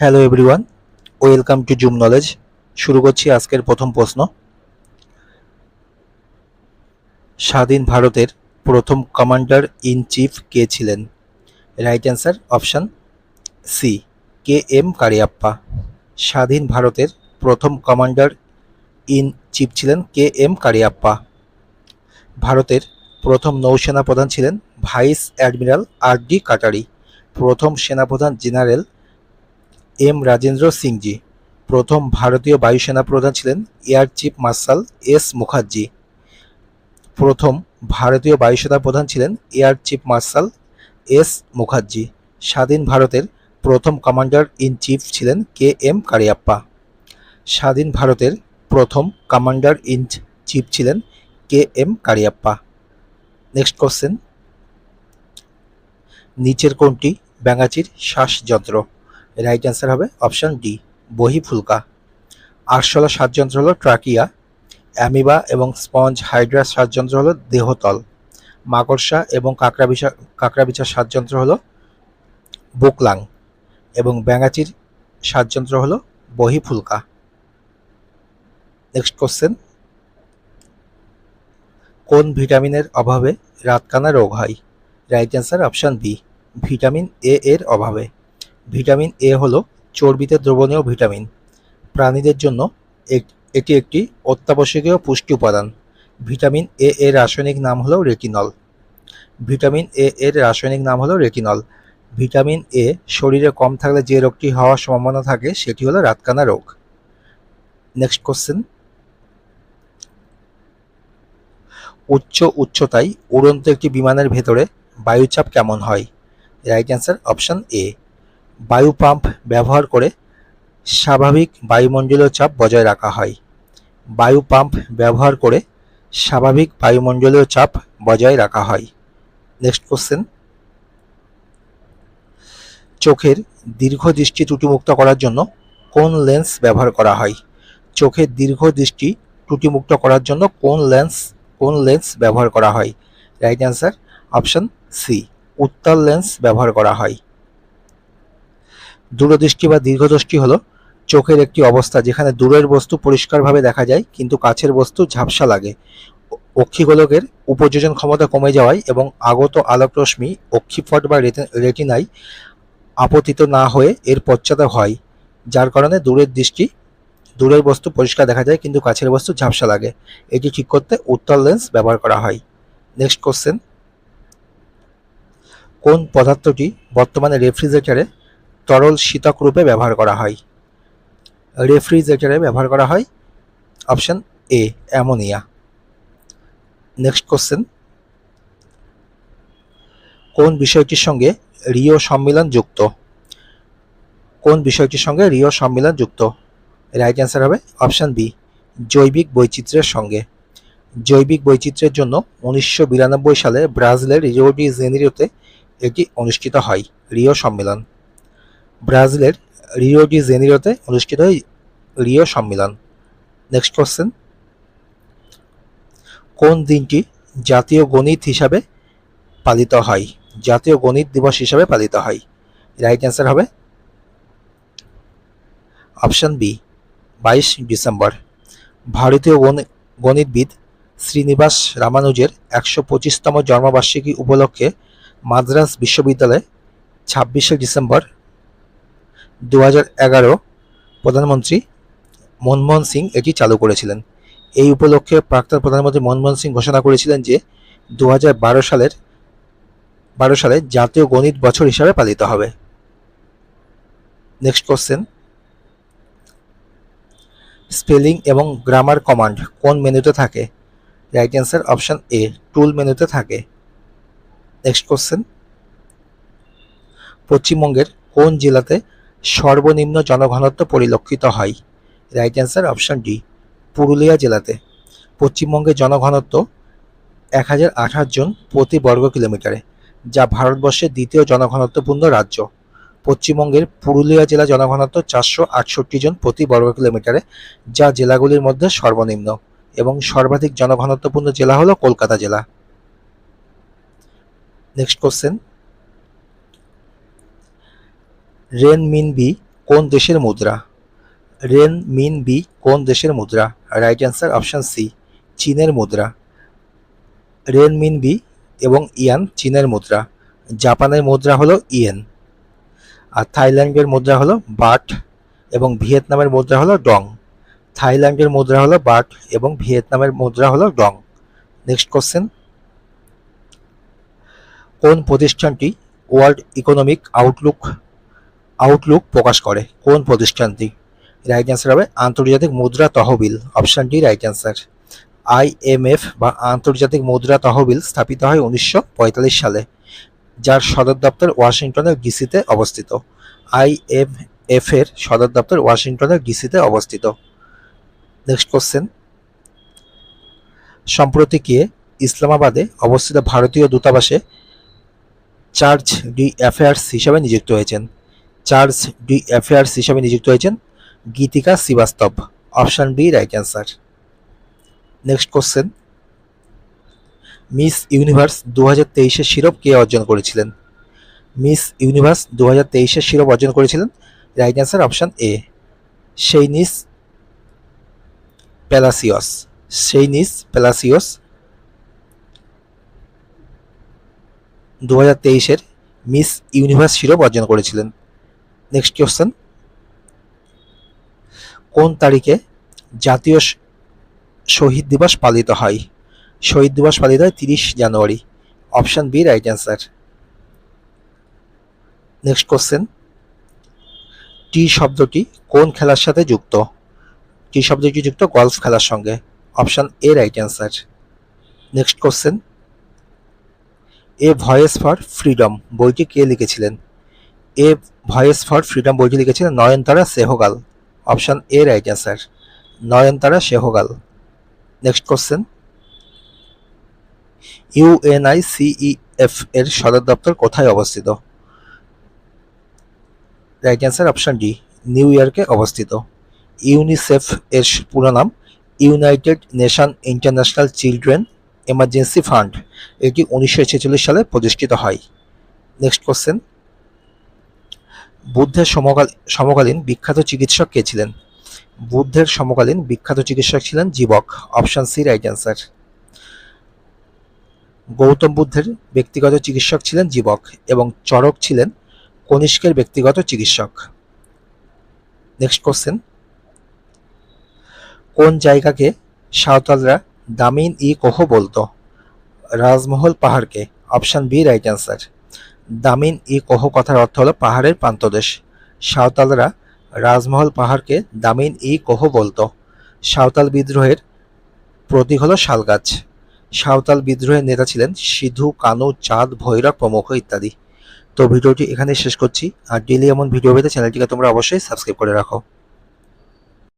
Hello everyone welcome to Zoom knowledge শুরু করছি আজকের প্রথম প্রশ্ন। স্বাধীন ভারতের প্রথম কমান্ডার ইন চিফ কে ছিলেন? Right answer option C K M Kariappa স্বাধীন ভারতের প্রথম কমান্ডার ইন চিফ ছিলেন কে এম কারিয়াপ্পা ভারতের প্রথম নৌসেনা প্রধান ছিলেন vice admiral R D Katari প্রথম সেনাপ্রধান জেনারেল এম. রাজেন্দ্র সিংজি। প্রথম ভারতীয় বায়ুসেনা প্রধান ছিলেন air chief marshal S. Mukherjee. প্রথম ভারতীয় বায়ুসেনা প্রধান ছিলেন air chief marshal S. Mukherjee. স্বাধীন ভারতের প্রথম কমান্ডার ইন চিফ ছিলেন কে. এম. কারিয়াপ্পা। স্বাধীন ভারতের প্রথম কমান্ডার ইন চিফ ছিলেন K. M. Kariappa. Next question. নিচের কোনটি ব্যাঙাচির শ্বাসযন্ত্র? রাইট অ্যান্সার হবে অপশান ডি বহি ফুলকা। আরশোলা শ্বাসযন্ত্র হলো ট্রাকিয়া অ্যামিবা এবং স্পঞ্জ হাইড্রা শ্বাসযন্ত্র হলো দেহতল। মাকড়সা এবং কাঁকড়া বিছা কাঁকড়া বিছার শ্বাসযন্ত্র হলো বুকলাং এবং ব্যাঙাচির শ্বাসযন্ত্র হলো বহি ফুলকা। নেক্সট কোশ্চেন কোন ভিটামিনের অভাবে রাতকানা রোগ হয়? Right answer option B vitamin A এর অভাবে। ভিটামিন এ হলো চর্বিতে দ্রবণীয় ভিটামিন। প্রাণীদের জন্য এটি একটি অত্যাবশ্যকীয় পুষ্টি উপাদান। ভিটামিন এ এর রাসায়নিক নাম হলো রেটিনল। ভিটামিন এ এর রাসায়নিক নাম হলো রেটিনল। ভিটামিন এ শরীরে কম থাকলে যে রোগটি হওয়ার সম্ভাবনা থাকে, সেটি হলো রাতকানা রোগ। নেক্সট কোশ্চেন উচ্চ উচ্চতায় উড়ন্ত একটি বিমানের ভেতরে বায়ুচাপ কেমন হয়? রাইট অ্যান্সার অপশান এ বায়ু পাম্প ব্যবহার করে স্বাভাবিক বায়ুমণ্ডলীয় চাপ বজায় রাখা হয়। বায়ু পাম্প ব্যবহার করে স্বাভাবিক বায়ুমণ্ডলীয় চাপ বজায় রাখা হয়। নেক্সট কোশ্চেন চোখের দীর্ঘ দৃষ্টি ত্রুটিমুক্ত করার জন্য কোন লেন্স ব্যবহার করা হয়? চোখের দীর্ঘ দৃষ্টি ত্রুটিমুক্ত করার জন্য কোন লেন্স কোন লেন্স ব্যবহার করা হয়? রাইট অ্যান্সার অপশন সি উত্তাল লেন্স ব্যবহার করা হয়। দূরদৃষ্টি বা দীর্ঘদৃষ্টি হলো চোখের একটি অবস্থা যেখানে দূরের বস্তু পরিষ্কারভাবে দেখা যায়, কিন্তু কাছের বস্তু ঝাপসা লাগে। অক্ষিগোলকের উপযোজন ক্ষমতা কমে যাওয়ায় এবং আগত আলোক রশ্মি অক্ষিপট বা রেটি- রেটিনায় আপতিত না হয়ে এর পশ্চাতে হয়, যার কারণে দূরের দৃষ্টি, দূরের বস্তু পরিষ্কার দেখা যায়, কিন্তু কাছের বস্তু ঝাপসা লাগে। এটি ঠিক করতে উত্তল লেন্স ব্যবহার করা হয়। Next question. কোন পদার্থটি বর্তমানে রেফ্রিজারেটরে তরল শীতক রূপে ব্যবহার করা হয়। রেফ্রিজারেটরে ব্যবহার করা হয়। Option A, ammonia. Next question. কোন বিষয়টির সঙ্গে রিও সম্মেলন যুক্ত? কোন বিষয়টির সঙ্গে রিও সম্মেলন যুক্ত? রাইট অ্যান্সার হবে অপশান বি, জৈবিক বৈচিত্র্যের সঙ্গে। জৈবিক বৈচিত্র্যের জন্য উনিশশো বিরানব্বই সালে ব্রাজিলের রিও ডি এটি অনুষ্ঠিত হয়, রিও সম্মেলন। ব্রাজিলের রিও ডি জেনিরোতে অনুষ্ঠিত হয় রিও সম্মেলন। নেক্সট কোশ্চেন কোন দিনটি জাতীয় গণিত হিসাবে পালিত হয়? জাতীয় গণিত দিবস হিসাবে পালিত হয়। রাইট অ্যান্সার হবে অপশন বি বাইশ ডিসেম্বর। ভারতীয় গণি- গণিতবিদ শ্রীনিবাস রামানুজের একশো পঁচিশতম জন্মবার্ষিকী উপলক্ষে মাদ্রাজ বিশ্ববিদ্যালয়ে ছাব্বিশে ডিসেম্বর দু প্রধানমন্ত্রী মনমোহন সিং এটি চালু করেছিলেন। এই উপলক্ষে প্রাক্তন প্রধানমন্ত্রী মনমোহন সিং ঘোষণা করেছিলেন যে দু সালের বারো সালে জাতীয় গণিত বছর হিসাবে পালিত হবে। নেক্সট কোশ্চেন স্পেলিং এবং গ্রামার কমান্ড কোন মেনুতে থাকে? Right answer option A tool মেনুতে থাকে। নেক্সট কোশ্চেন পশ্চিমবঙ্গের কোন জেলাতে সর্বনিম্ন জনঘনত্ব পরিলক্ষিত হয়। Right answer option D Purulia জেলাতে। পশ্চিমবঙ্গের জনঘনত্ব এক হাজার আঠাশ জন প্রতি বর্গ কিলোমিটারে, যা ভারতবর্ষের দ্বিতীয় জনঘনত্বপূর্ণ রাজ্য। পশ্চিমবঙ্গের পুরুলিয়া জেলা জনঘনত্ব চারশো আটষট্টি জন প্রতি বর্গ কিলোমিটারে, যা জেলাগুলির মধ্যে সর্বনিম্ন এবং সর্বাধিক জনঘনত্বপূর্ণ জেলা হলো কলকাতা জেলা। Next question renminbi কোন দেশের মুদ্রা? রেন মিন বি কোন দেশের মুদ্রা? রাইট অ্যান্সার অপশন সি চীনের মুদ্রা। রেন মিন বি এবং ইয়ান চীনের মুদ্রা। জাপানের মুদ্রা হলো ইয়েন। আর থাইল্যান্ডের মুদ্রা হলো বাট এবং ভিয়েতনামের মুদ্রা হলো ডং। থাইল্যান্ডের মুদ্রা হলো বাট এবং ভিয়েতনামের মুদ্রা হলো ডং। নেক্সট কোশ্চেন কোন প্রতিষ্ঠানটি ওয়ার্ল্ড ইকোনমিক আউটলুক আউটলুক প্রকাশ করে। কোন প্রতিষ্ঠানটি? রাইট অ্যান্সার হবে আন্তর্জাতিক মুদ্রা তহবিল। Option D right answer IMF বা আন্তর্জাতিক মুদ্রা তহবিল স্থাপিত হয় উনিশশো পঁয়তাল্লিশ সালে, যার সদর দপ্তর ওয়াশিংটনের ডিসিতে অবস্থিত। আইএমএফ এর সদর দপ্তর ওয়াশিংটনের ডিসিতে অবস্থিত। নেক্সট কোশ্চেন সম্প্রতি গিয়ে ইসলামাবাদে অবস্থিত ভারতীয় দূতাবাসে চার্জ ডি অ্যাফেয়ার্স হিসাবে নিযুক্ত হয়েছেন? চার্জ ডি অ্যাফেয়ার্স হিসাবে নিযুক্ত হয়েছেন Geetika Srivastava option B right answer. Next question. Miss Universe দু হাজার তেইশের শিরোপ কে অর্জন করেছিলেন? মিস ইউনিভার্স দু হাজার তেইশের শিরোপ অর্জন করেছিলেন right answer option A, Sheynnis Palacios. Sheynnis Palacios দু হাজার তেইশের মিস ইউনিভার্স শিরোপ অর্জন করেছিলেন। নেক্সট কোশ্চেন কোন তারিখে জাতীয় শহীদ দিবস পালিত হয়? শহীদ দিবস পালিত হয় তিরিশ January. Option B right answer next question tee শব্দটি কোন খেলার সাথে যুক্ত? টি শব্দটি যুক্ত গলফ খেলার সঙ্গে। Option A right answer next question A Voice for Freedom বইটি কে লিখেছিলেন? এ ভয়েস ফর ফ্রিডম বইটি লিখেছিলেন Nayantara Sahgal. Option A right answer Nayantara Sahgal. Next question UNICEF এর সদর দপ্তর কোথায় অবস্থিত? Right answer option D New ইয়র্কে অবস্থিত। ইউনিসেফ এর পুরো নাম United Nation International Children Emergency Fund এটি উনিশশো ছেচল্লিশ সালে প্রতিষ্ঠিত হয়। নেক্সট কোশ্চেন বুদ্ধের সমকাল, সমকালীন বিখ্যাত চিকিৎসক কে ছিলেন? বুদ্ধের সমকালীন বিখ্যাত চিকিৎসক ছিলেন Jivaka option C right answer Gautam বুদ্ধের ব্যক্তিগত চিকিৎসক ছিলেন জীবক এবং চরক ছিলেন কনিষ্কের ব্যক্তিগত চিকিৎসক। নেক্সট কোশ্চেন কোন জায়গাকে সাঁওতালরা দামিন ই কোহ বলতো? রাজমহল পাহাড়কে? Option B right answer Damin i Koh কথার অর্থ হলো পাহাড়ের প্রান্তদেশ। সাঁওতালরা রাজমহল পাহাড়কে দামিন ই কহ বলতো। সাঁওতাল বিদ্রোহের প্রতীক হলো শালগাছ। সাঁওতাল বিদ্রোহের নেতা ছিলেন সিধু, কানু, চাঁদ, ভৈরব প্রমুখ ইত্যাদি। তো ভিডিওটি এখানে শেষ করছি। আর ডেলি এমন ভিডিও পেতে চ্যানেলটিকে তোমরা অবশ্যই সাবস্ক্রাইব করে রাখো।